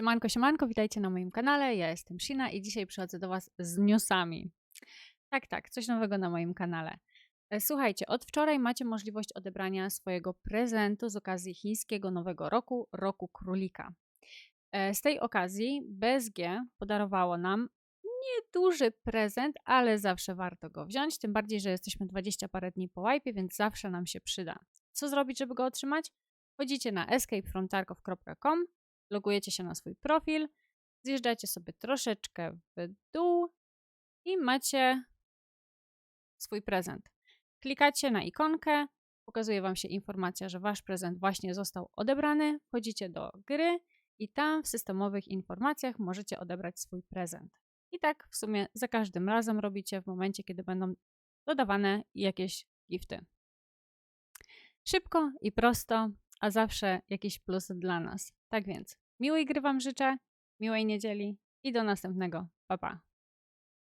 Siemanko, siemanko, witajcie na moim kanale. Ja jestem Shina i dzisiaj przychodzę do Was z newsami. Tak, tak, coś nowego na moim kanale. E, Słuchajcie, od wczoraj macie możliwość odebrania swojego prezentu z okazji chińskiego Nowego Roku, Roku Królika. E, Z tej okazji BSG podarowało nam nieduży prezent, ale zawsze warto go wziąć, tym bardziej, że jesteśmy 20 parę dni po łajpie, więc zawsze nam się przyda. Co zrobić, żeby go otrzymać? Wchodzicie na escapefromtarkov.com, logujecie się na swój profil, zjeżdżacie sobie troszeczkę w dół i macie swój prezent. Klikacie na ikonkę, pokazuje Wam się informacja, że Wasz prezent właśnie został odebrany. Wchodzicie do gry i tam w systemowych informacjach możecie odebrać swój prezent. I tak w sumie za każdym razem robicie w momencie, kiedy będą dodawane jakieś gifty. Szybko i prosto, a zawsze jakiś plus dla nas. Tak więc, miłej gry Wam życzę, miłej niedzieli i do następnego. Pa, pa.